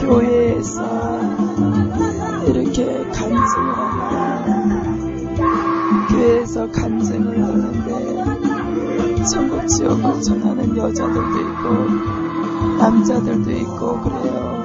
교회에서 이렇게 간증을 하면 교회에서 간증을 하는데 천국 지옥을 전하는 여자들도 있고 남자들도 있고 그래요.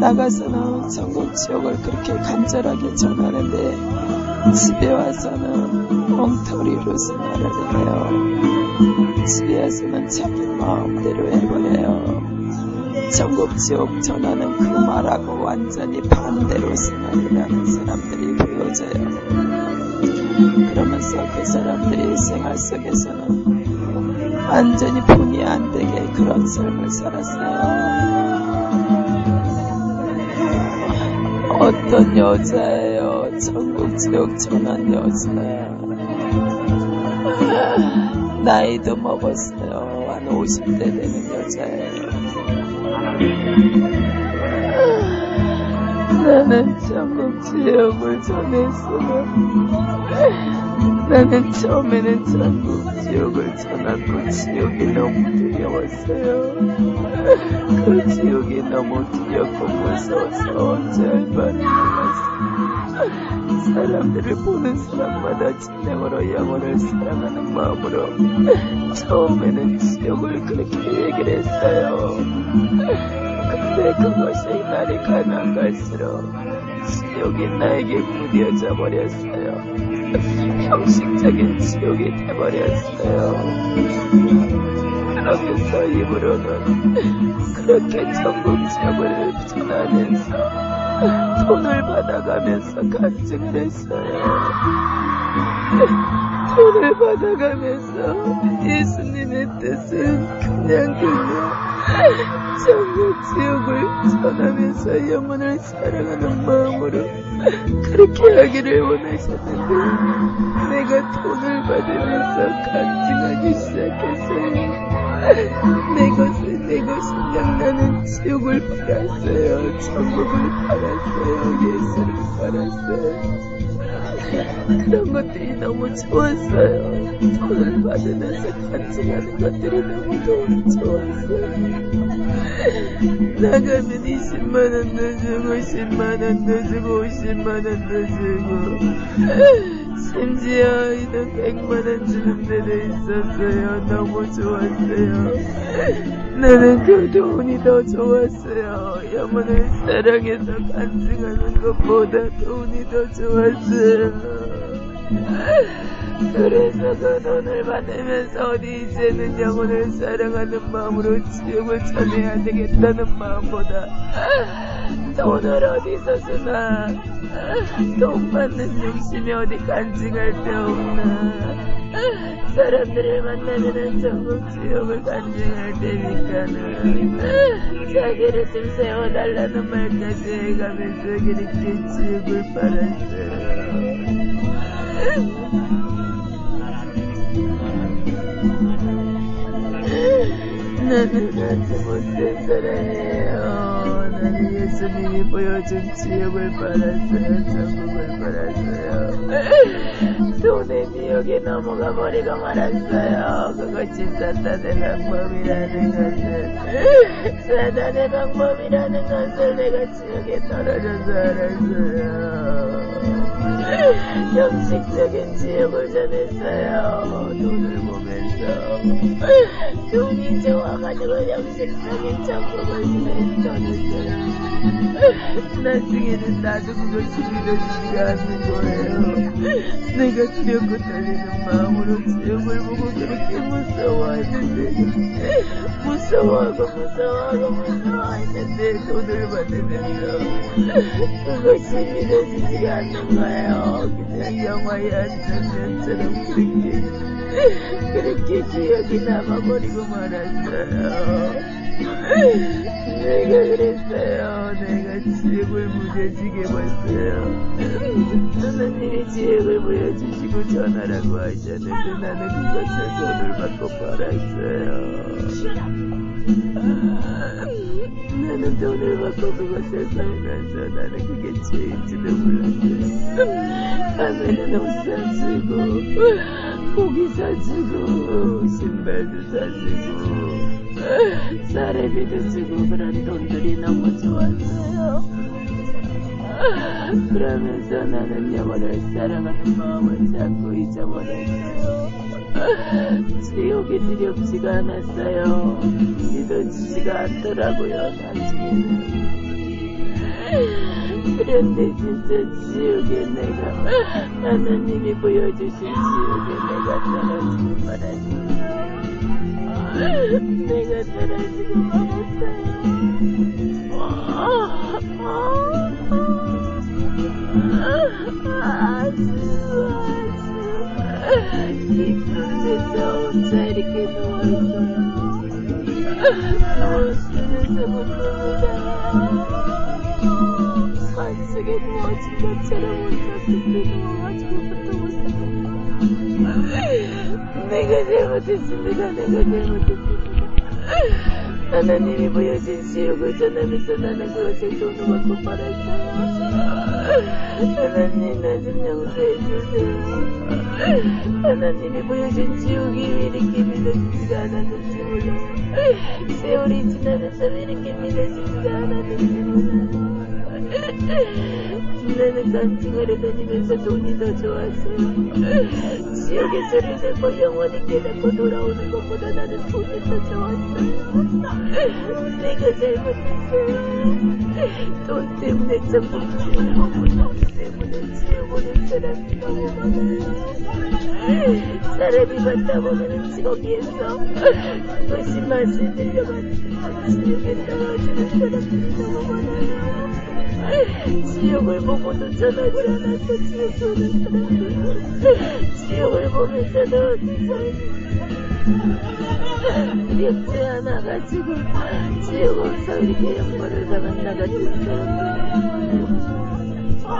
나가서는 천국 지옥을 그렇게 간절하게 전하는데 집에 와서는 엉터리로 생활을 해요. 집에 와서는 자기 마음대로 해버려요. 천국 지옥 전하는 그 말하고 완전히 반대로 생활을 하는 사람들이 보여져요. 그러면서 그 사람들이 생활 속에서는 완전히 본의 안 되게 그런 삶을 살았어요. 어떤 여자예요? 천국 지옥 전한 여자. 나이도 먹었어요. 한 50대 되는 여자예요. 나는 천국 지옥을 전했어요. 나는 처음에는 천국 지옥을 전하고 지옥이 너무 두려웠어요. 그 지옥이 너무 두렵고 무서워서 몰랐어요. 사람들을 보는 사람마다 진정으로 영혼을 사랑하는 마음으로 처음에는 지옥을 그렇게 얘기를 했어요. 근데 그것이 날이 가면 갈수록 지옥이 나에게 무뎌져 버렸어요. 형식적인 지옥이 돼버렸어요. 그러면서 입으로는 그렇게 천국 지옥을 전하면서 돈을 받아가면서 간증을 했어요. 돈을 받아가면서 예수님의 뜻은 그냥 그냥 천국 지옥을 전하면서 영혼을 사랑하는 마음으로 그렇게 하기를 원하셨는데 내가 돈을 받으면서 간증하기 시작했어요. 내 것은 내 것이냐 나는 지옥을 팔았어요. 천국을 팔았어요. 예수를 팔았어요. 그런 것들이 너무 좋았어요. 돈을 받으면서 간증하는 것들이 너무 너무 좋았어요. 나가면 20만원도 주고 10만원도 주고 50만원도 주고 심지어 이는 100만원 주는 데도 있었어요. 너무 좋았어요. 나는 그 돈이 더 좋았어요. 영혼을 사랑해서 간증하는 것보다 돈이 더 좋았어요. 그래서 그 돈을 받으면서 어디 이제는 영혼을 사랑하는 마음으로 지옥을 전해야 되겠다는 마음보다. 돈을 어디서 쓰나 돈 받는 욕심이 어디 간직할 데 없나. 사람들을 만나면은 전국 지옥을 간증할 때니까는. 자기를 좀 세워달라는 말까지 해가면서 그렇게 지옥을 빨았어요 나는 아주 못된 사람이에요. 나는 예수님이 보여준 지옥을 빨았어요. 천국을 빨았어요. 돈의 미혹에 넘어가 버리고 말았어요. 그것이 사탄의 방법이라는 것을. 사탄의 방법이라는 것을 내가 지옥에 떨어져서 알았어요. 형식적인 지옥을 전했어요. 돈을 돈이 좋아가지고 형식적인 천국을 전했어요. 나중에는 나도 그것이 믿어지지가 않는 거예요. 내가 두렵고 떨리는 마음으로 지옥을 보고 그렇게 무서워했는데 무서워하고 무서워하고 무서워했는데 돈을 받으면서 그것이 믿어지지가 않는 거예요. 그냥 영화의 한 장면처럼 그렇게 그렇게 기억이 남아버리고 말았어요. 내가 그랬어요. 내가 지옥을 무뎌지게 봤어요. 하나님이 지옥을 보여주시고 전하라고 하셨는데 나는 그것을 돈을 받고 팔았어요. 나는 돈을 받고 그것을 팔면서 나는 그게 죄인지도 몰랐어요. 다음에는 옷 사주고 고기 사주고 신발도 사주고 사례비도 주고 그런 돈들이 너무 좋았어요. 그러면서 나는 영원을 사랑하는 마음을 자꾸 잊어버렸어요. 지옥이 두렵지가 않았어요. 믿어지지가 않더라고요, 나중에는. 그런데 진짜 지옥에 내가 하나님이 보여주신 지옥에 내가 떨어지고 말았어요. 내가 떨어지고 말았어요. 아주 아주 깊은 데서 혼자 이렇게 누워있어요. 누워있으면서 못 누우다가 관속에 누워진 것처럼 혼자 그때 누워가지고 부터 못 내가 잘못 했습니다. 내가 잘못했습니다. 하나님이 보여준 지옥을 전하면서 나는 그것을 돈으로 받고 말았어요. 하나님 나 좀 용서해 주세요. 하나님이 보여준 지옥이 왜 이렇게 믿어지지가 않았는지 몰라요. 세월이 지나면서 왜 이렇게 믿어지지가 않았는지 몰라요. 나는 간증하러 다니면서 돈이 더 좋았어요. 지옥의 소리를 듣고 영원히 깨닫고 돌아오는 것보다 나는 돈이 더 좋았어요. 내가 잘못했어요. 돈 때문에 전부 지옥 오고 돈 때문에 지옥 오는 사람이 너무 많아요. 사람이 받다 보면 지옥에서 그것이 맛을 들려가지고 지옥에 떨어지는 사람들이 너무 많아요. 지옥을 보고도 전하지 않았어 지옥 오는 사람들 지옥을 보면서도 두렵지 않아가지고 지옥 와서 이렇게 영광을 같은 사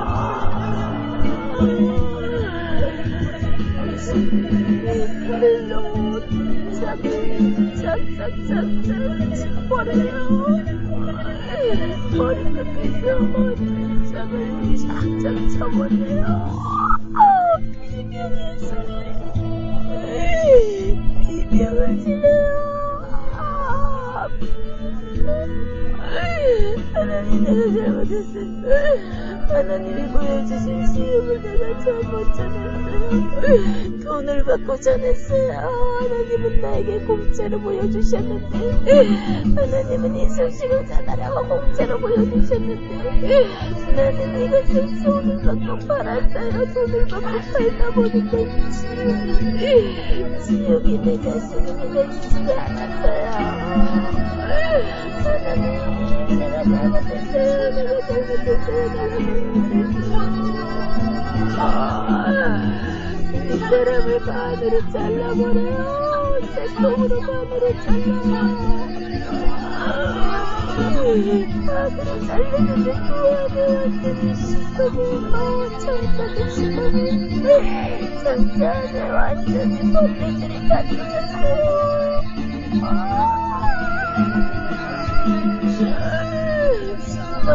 람들 불로 짝을 짝짝짝짝 버려요 머리 끝에서 머리 짝을 짝짝 쳐버려요 비명을 질러요 비명을 질러요 하나님 내가 잘못했어요 하나님이 보여주신 시험을 내가 잘못 전했어요 돈을 받고 전했어요. 하나님은 나에게 공짜로 보여주셨는데 하나님은 이 소식을 전하라고 공짜로 보여주셨는데 나는 이것을 돈을 받고 팔았어요. 돈을 받고 팔다 보니까 지옥이 지옥이 내 가슴에 믿어지지가 않았어요 이 사람을 반으로 잘라버려요 제 손으로 반으로 잘라요 반으로 잘리는데 구하는 시커먼 청소도 시커먼 청소 안에 완전히 벌레들이 가득했어요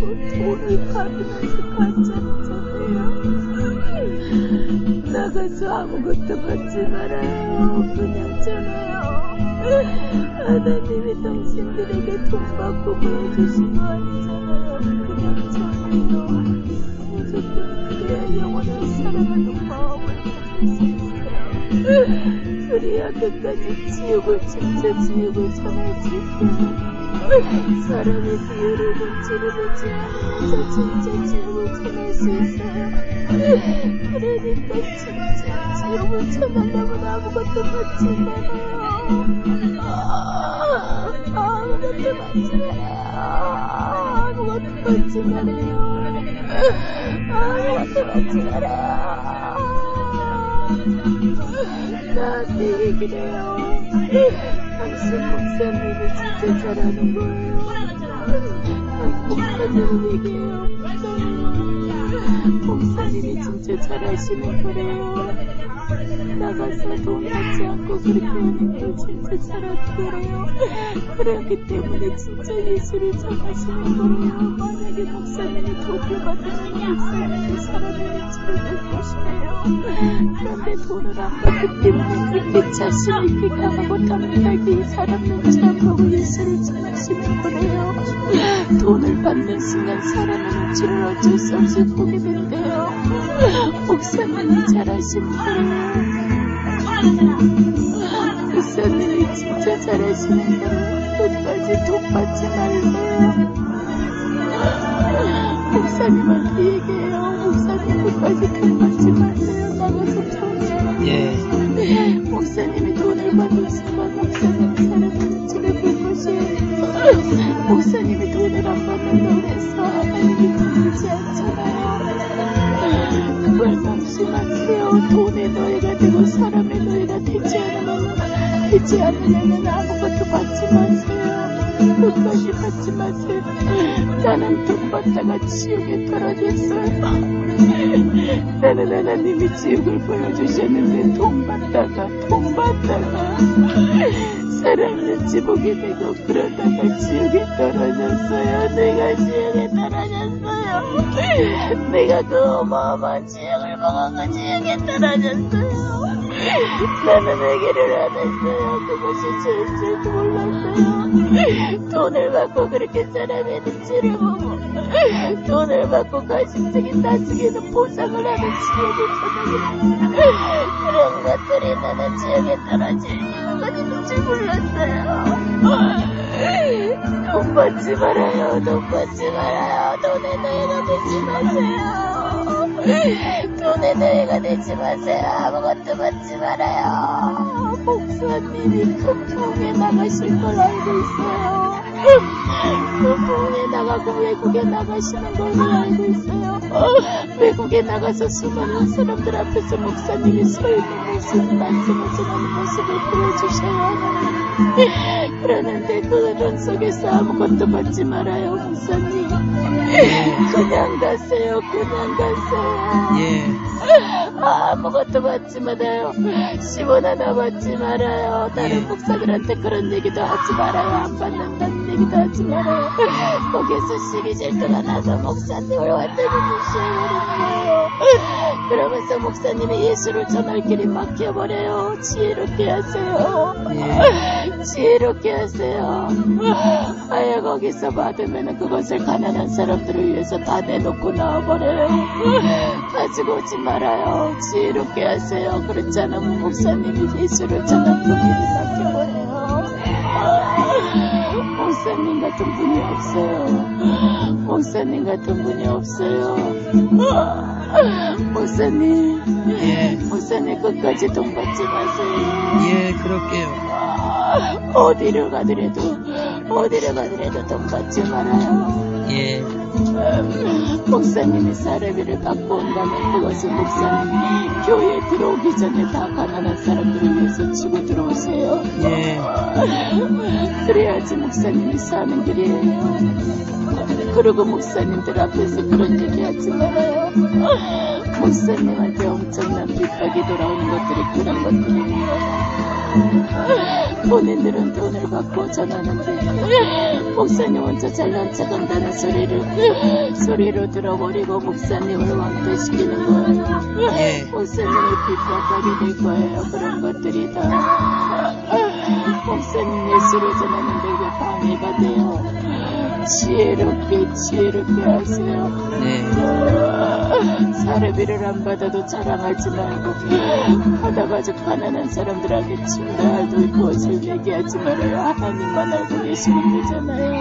돈을 받으면서 간증하잖아요 나가서 아무것도 받지 말아요. 그냥 전해요. 하나님이 당신들에게 돈 받고 보여주신 거 아니잖아요. 그냥 전해요. 무조건 그래야 영원한 사랑하는 마음을 가질 수 있어요. 그래야 끝까지 지옥을 진짜 지옥을 전할 수 있어요 사람의 비유를 보지 않으면서 진짜 지옥을 전할 수 있어요. 그러니까 진짜 지옥을 전하려면 아무것도 받지 말아요. 아, 아무것도 받지 말아요. 아무것도 받지 말아요. 아무것도 받지 말아요. 내게 그래요. 당신 목사님이 진짜 잘하는 거예요. 목사님은 얘기해요. 목사님 이 진짜 잘하시는 거래요. 나가서 돈 받지 않고 그렇게 하는 게 진짜 잘하는 거래요. 그렇기 때문에 진짜 예수를 전하시는 거래요. 만약에 목사님이 돈을 받으면 목사님이 사람의 될 것이래요. 그런데 돈을 안 받기 때문에 그때 자신을 이렇게 강하고 담대하게 이 사람 눈치 안 보고 예수를 전하시는 거래요. 돈을 받는 순간 사람의 눈치를 어쩔 수 없이 보게 된대요. 목사님이 거예요. 목사님이 진짜 잘하시는 거예요. 끝까지 돈 받지 말래요. 목사님한테 얘기해요. 목사님 끝까지 돈 받지 말래요. 나가서 전해요. 예. 목사님이 돈을 수만 목사님 사람의 눈치를 볼 것이에요. 목사님이 돈을 안 받는다고 해서 하나님이 들리지 않잖아요. 그걸 명심하세요. 돈의 노예가 되고 사람의 노예가 되지 않으면 되지 않으려면 아무것도 받지 마세요. 끝까지 받지 마세요. 나는 돈 받다가 지옥에 떨어졌어요. 나는 하나님이 지옥을 보여주셨는데 돈 받다가 돈 받다가 눈치 보게 되고 그러다가 지옥에 떨어졌어요. 내가 지옥에 떨어졌어요. 내가 그 어마어마한 지옥을 먹은 그 지옥에 떨어졌어요. 나는 회개를 안 했어요. 그것이 죄인 줄도 몰랐어요. 돈을 받고 그렇게 사람의 눈치를 보고 돈을 받고 가식적인 나중에는 보상을 하는 지옥을 전하게 그런 것들이 나는 지옥에 떨어질 이유가 있는 줄 몰랐어요. 돈 받지 말아요. 돈 받지 말아요. 돈의 노예가 되지 마세요. 돈의 노예가 되지 마세요. 아무것도 받지 말아요. 목사님이 큰 병에 나가실 걸 알고 있어요. 그 병에 나가고 외국에 나가시는 걸 알고 있어요. 외국에 나가서 수많은 사람들 앞에서 목사님이 서 있는 모습, 말씀을 전하는 모습을 보여주셔요. 그러는데 그런 속에서 아무것도 받지 말아요, 목사님. 그냥 가세요, 그냥 가세요. 예. 아무것도 받지 말아요. 10원 하나 받지 말아요. 다른 예. 목사들한테 그런 얘기도 하지 말아요. 안 받는다는 얘기도 하지 말아요. 거기서 시기 질투가 나서 목사님을 완전히 무시해버리는 거예요. 그러면서 목사님이 예수를 전할 길이 막혀버려요. 지혜롭게 하세요. 예. 지혜롭게 하세요. 아예 거기서 받으면 그것을 가난한 사람들을 위해서 다 내놓고 나와버려요. 가지고 오지 말아요. 지혜롭게 하세요. 그렇지 않으면 목사님이 예수를 전할 그 길이 막혀버려요. 목사님 같은 분이 없어요. 목사님 같은 분이 없어요. 목사님, 예. 목사님 끝까지 돈 받지 마세요. 예, 그럴게요. 어디를 가더라도 어디를 가더라도 돈 받지 말아요. 예. 목사님이 사례비를 갖고 온다면 그것은 목사님 교회에 들어오기 전에 다 가난한 사람들을 위해서 치고 들어오세요. 예. 그래야지 목사님이 사는 길이에요. 그리고 목사님들 앞에서 그런 얘기 하지 말아요. 목사님한테 엄청난 핍박이 돌아오는 것들이 그런 것들이에요. 본인들은 돈을 받고 전하는데 목사님 혼자 잘난 척한다는 소리를 소리로 들어버리고 목사님을 왕따시키는 거예요. 예. 목사님을 핍박하게 될 거예요. 그런 것들이 다 목사님 예수를 전하는데 왜 방해가 돼요? 지혜롭게 지혜롭게 하세요. 네. 사례비를 안 받아도 자랑하지 말고 저 가난한 사람들에게 침대도 무엇을 얘기하지 말아요. 하나님만 알고 계시면 되잖아요.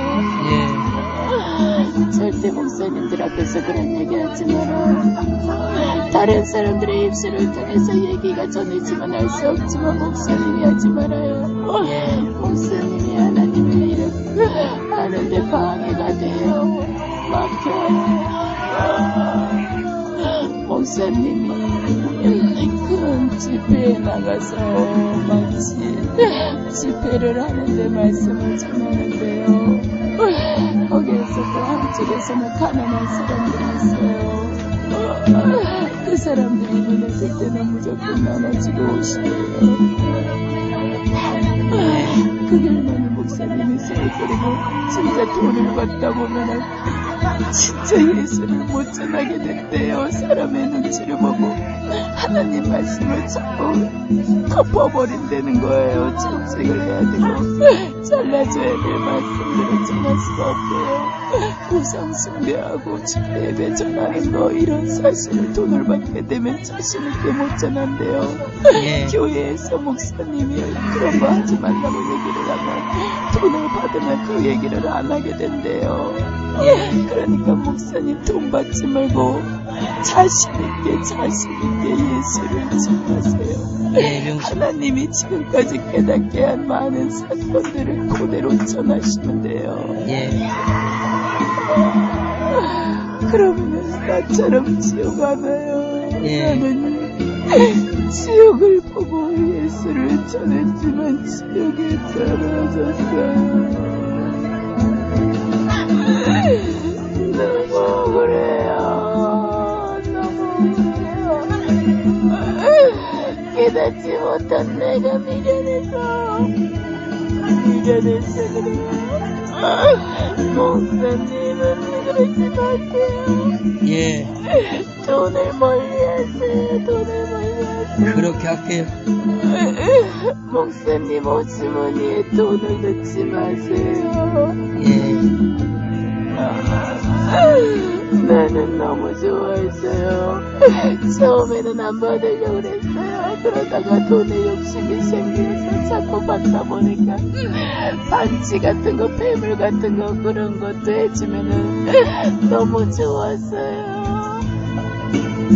예. 절대 목사님들 앞에서 그런 얘기하지 말아요. 다른 사람들의 입술을 통해서 얘기가 전해지면 알 수 없지만 목사님이 하지 말아요. 목사님이 하나님의 이름 하는데 방해가 돼요. 막혀요. 목사님이 큰 집회에 나가서 마치 집회를 하는데 말씀을 전하는데요. 거기에서 또 한쪽에서는 가난한 사람들이 있어요. 그 사람들이 눈에 들 때는 무조건 나눠주고 오시네요. 그 결과는 목사님이 소리거리고 진짜 돈을 받다 보면은 진짜 예수를 못 전하게 된대요. 사람의 눈치를 보고 하나님 말씀을 자꾸 덮어버린다는 거예요. 정색을 해야 되고 잘라줘야 될 말씀들을 전할 수가 없대요. 우상 숭배하고 집회에 전하는 거 이런 사실을 돈을 받게 되면 자신 있게 못 전한대요. 예. 교회에서 목사님이 그런 거 하지 말라고 얘기를 하면 돈을 받으면 그 얘기를 안 하게 된대요. 그러니까 목사님 돈 받지 말고 자신 있게 자신 있게 예수를 전하세요. 예, 명심. 하나님이 지금까지 깨닫게 한 많은 사건들을 그대로 전하시면 돼요. 예. 그러면 나처럼 지옥 안 와요. 예. 나는 지옥을 보고 예수를 전했지만 지옥에 떨어졌어요. 깨닫지 못한 내가 미련해서 미련해서 그래요. 목사님은 그러지 마세요. 예. 돈을 멀리하세요. 돈을 멀리하세요. 그렇게 할게요. 목사님 호주머니에 돈을 넣지 마세요. 예. 나는 너무 좋아했어요. 처음에는 안 받으려고 그랬어 요. 그러다가 돈에 욕심이 생겨서 자꾸 받다 보니까 반지 같은 거, 폐물 같은 거 그런 것도 해주면은 너무 좋았어요.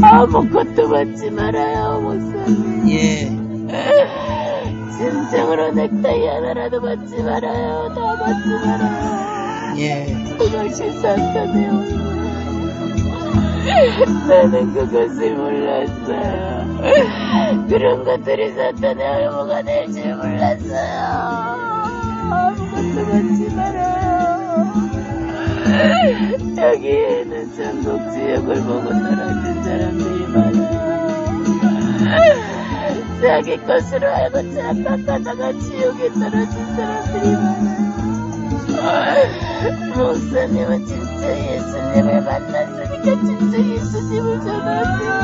아무것도 받지 말아요, 목사님. 예. 진정으로 넥타이 하나라도 받지 말아요. 다 받지 말아요. 예. 그것이 사탄이에요. 나는 그것을 몰랐어요. 그런 것들이 사탄의 얼무가 될 줄 몰랐어요. 아무것도 받지 말아요. 여기에는 전국 지역을 보고 떨어진 사람들이 많아요. 자기 것으로 알고 착각하다가 지옥에 떨어진 사람들이 많아요. 목사님은 진짜 예수님을 만났으니까 진짜 예수님을 전하세요.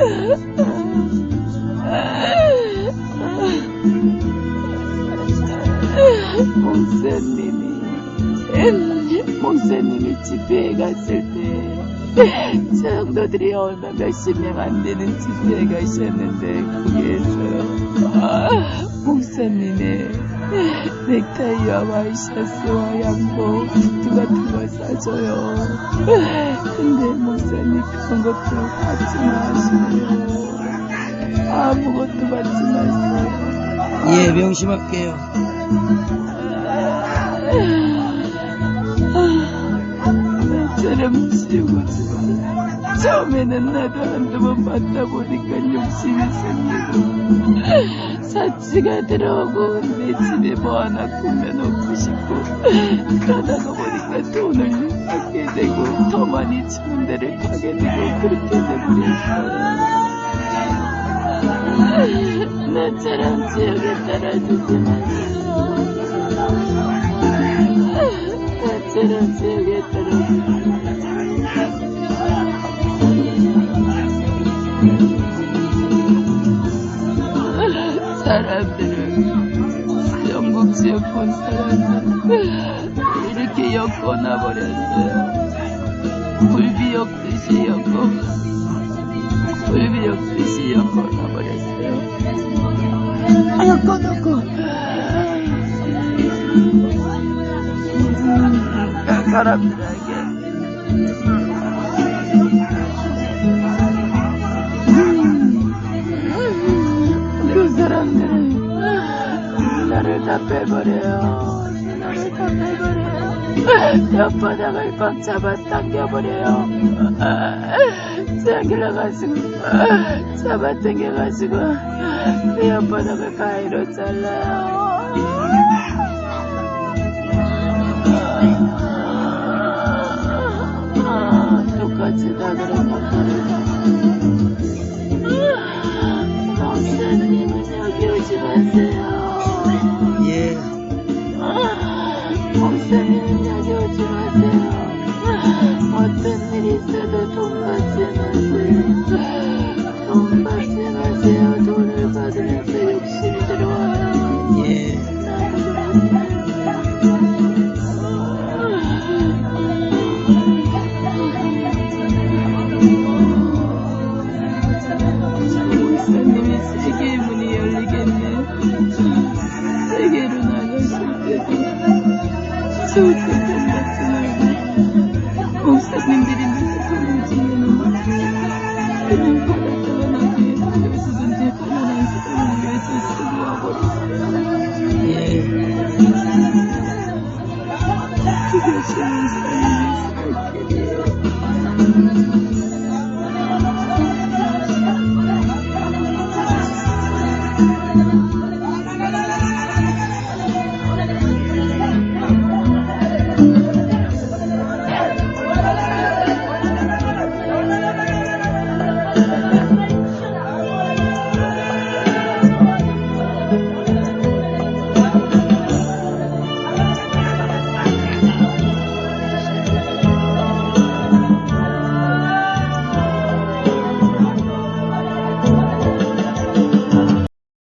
예. 목사님이 목사님이 집회에 갔을 때 성도들이 얼마 몇십 명 안 되는 집회에 가셨는데 거기에서 아, 목사님의 넥타이와 와이셔츠와 양복 구두 같은 걸 싸줘요. 근데 목사님 그런 것도 받지 마시고요. 아무것도 받지 마세요. 예, 명심할게요. 나처럼 지우고 지마. 처음에는 나도 한두 번 받다 보니까 욕심이 생기고 사치가 들어오고 내 집에 뭐 하나 꾸며놓고 싶고 그러다가 보니까 돈을 받게 되고 더 많이 주는 데를 가게 되고 그렇게 돼버렸어요. 나처럼 지옥에 떨어지지 마세요. 영국 지역 본 사람은 이렇게 엮어놔 버렸어요. 굴비역듯이 엮어, 굴비역듯이 엮어놔 버렸어요. 아, 엮어놓고 그 사람들에게 다 빼버려요. 나를 다 빼버려요. 혓바닥을 꽉 잡아 당겨버려요. 당겨가지고 잡아 당겨가지고 그 혓바닥을 가위로 잘라요. 아, 똑같이 다 그랬는데. 마세요. 어떤 일이 있어도 돈 받지 마세요. Jesus, forgive you.